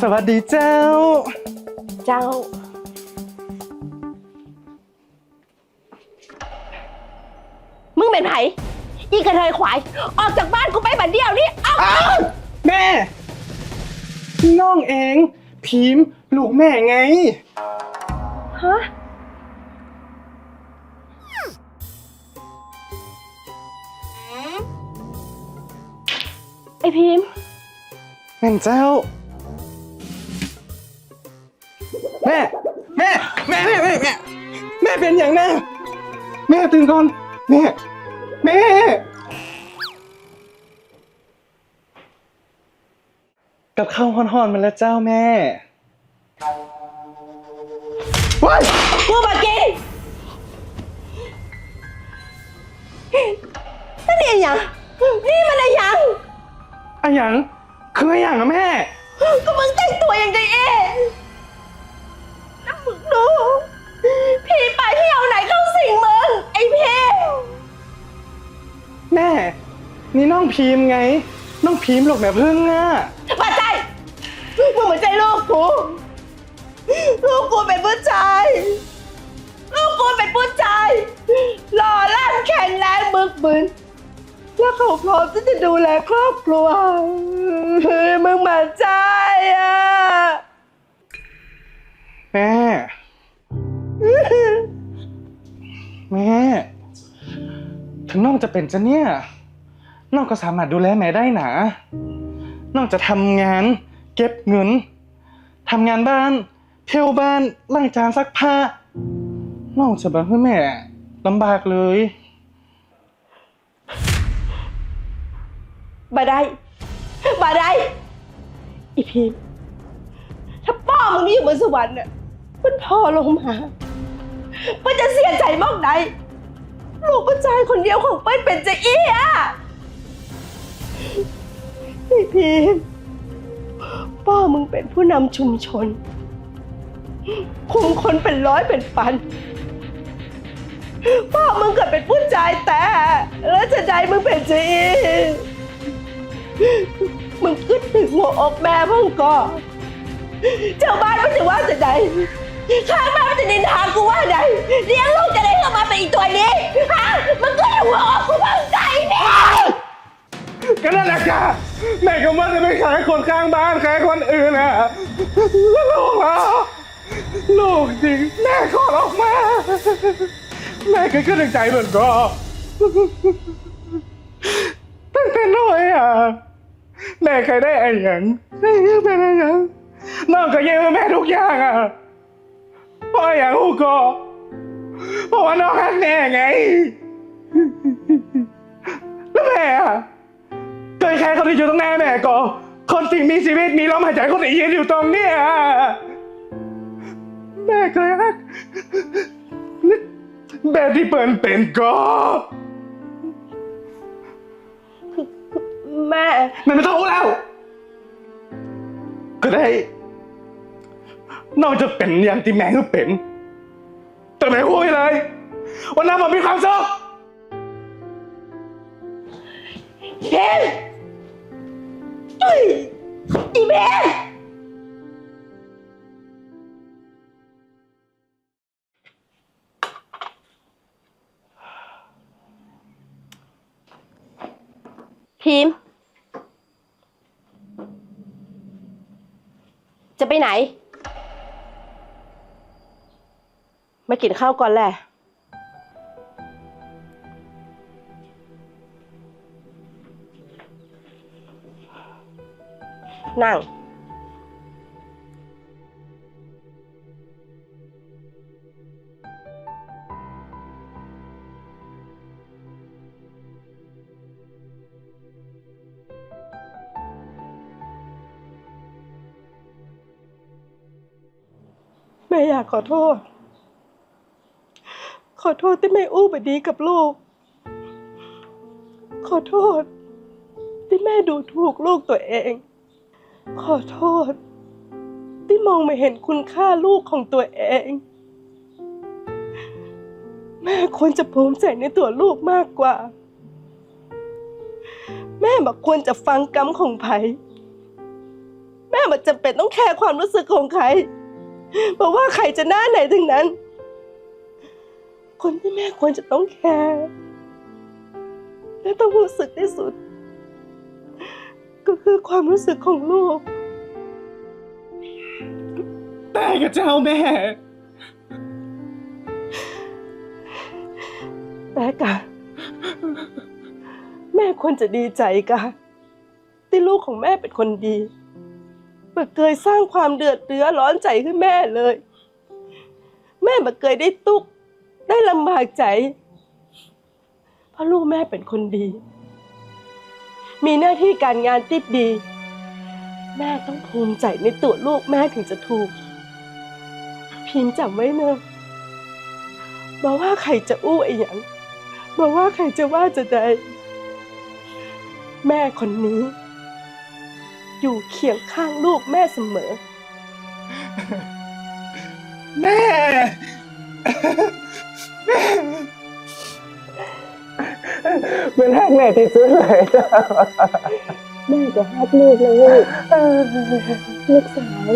สวัสดีเจ้า เจ้า มึงเป็นไผอีกระเทยขวาย ออกจากบ้านกูไปบัดเดียวนี่เอาอ้าวแม่ น้องเอง พิมพ์ลูกแม่ไง ฮะ ไอพิมพ์ แม่นเจ้า เป็นอย่างแน่ แม่ตื่นก่อน แม่ แม่ กับข้าวห่อนๆมาแล้วเจ้าแม่ว้ายกูมากินนั่นเองยังนี่มันอะไรยังอะหยังคืออะหยังอะแม่ ก็มึงแต่งตัวอย่างใจเองน้ำมึงดู แม่ นี่น้องพีมไง น้องพีมหลกแม่พึ่งอะมาใจมึงเหมือนใจลูกกูลูกกูเป็นผู้ชาย ลูกกูเป็นผู้ชาย หล่อล่ำแข็งแรงบึกบึน แล้วเขาพร้อมที่จะดูแลครอบครัวเฮ้ยมึงมาใจอะแม่ แม่ ถึงน้องจะเป็นจะเนี่ย น้องก็สามารถดูแลแม่ได้นะน้องจะทำงาน เก็บเงินทำงานบ้าน เที่ยวบ้านล้างจานซักผ้า น้องจะแบบให้แม่ลำบากเลยบาได้บาได้อีพีมถ้าพ่อมึงนี่อยู่บนสวรรค์น่ะมันพ่อลงมา มันจะเสียใจมากใด ลูกผู้ชายคนเดียวของเปิ้ลเป็นเจอี้อะอีพีมพ่อมึงเป็นผู้นำชุมชน คุมคนเป็นร้อยเป็นพันพ่อมึงเกิดเป็นผู้ชายแต่ แล้วจะได้มึงเป็นเจอี้มึงคิดถึงหัวอกแม่พ่งก่อนเจ้าบ้านมันจะว่าจะใด ข้างบ้านมันจะนินทากูว่าใดเลี้ยงลูกจะได้เข้ามาเป็นอีกตัวนี้ฮะมึงก็หัวอกกูเพิ่งใจเนี่ยก็นั่นแหละค่ะแม่ก็ว่าจะไปขายคนข้างบ้านขายคนอื่นอะแล้วลูกเราลูกจริงแม่ขอออกมาแม่ก็กระใจเหมือนก็ตั้งแต่น้อยอะแม่เคยได้ไอ้หยังได้ยังเป็นไอ้หยังน้องก็ยืมแม่ทุกอย่างอะ พราะไอ้หยังฮูก็เพราะว่าน้องรักแม่ไง แล้วแม่อะเคยแค่คนที่อยู่ตรงหน้าแม่ก็ คนสิ่งมีชีวิตมีลมหายใจคนที่ยืนอยู่ตรงเนี้ยแม่เคยรักแบบที่เปิ่นเป็นก็แม่ แม่ไม่ต้องรู้แล้ว ก็ได้ นอกจากเป็นอย่างที่แม่ก็เป็น แต่แม่พูดไปเลยวันนั้นผมมีความสุขเพนเอ้ยอีเพนพิมพ์จะไปไหน มากินข้าวก่อนแหละ นั่ง แม่อยากขอโทษ ขอโทษที่ไม่อู้ไปดีกับลูก ขอโทษ ที่แม่ดูถูกลูกตัวเอง ขอโทษ ที่มองไม่เห็นคุณค่าลูกของตัวเอง แม่ควรจะภูมิใจในตัวลูกมากกว่า แม่บอกควรจะฟังกรรมของไผ่แม่มันจำเป็นต้องแคร์ความรู้สึกของใครเพราะว่าใครจะหน้าไหนทั้งนั้น คนที่แม่ควรจะต้องแคร์และต้องรู้สึกที่สุด ก็คือความรู้สึกของลูก แต่กับเจ้าแม่ แต่กะแม่ควรจะดีใจกะที่ลูกของแม่เป็นคนดีไม่เคยสร้างความเดือดเรือร้อนใจให้แม่เลย แม่ไม่เคยได้ตุกข์ ได้ลำบากใจ เพราะลูกแม่เป็นคนดี มีหน้าที่การงานที่ดี แม่ต้องภูมิใจในตัวลูกแม่ถึงจะถูก พิมจำไว้เนะบอกว่าใครจะอู้ไอ้หยังบอกว่าใครจะว่าจะใดแม่คนนี้ อยู่เคียงข้างลูกแม่เสมอ แม่ เป็นฮักแม่ที่สุดเลยจ้ะแม่จะฮักลูกเลยลูกสาว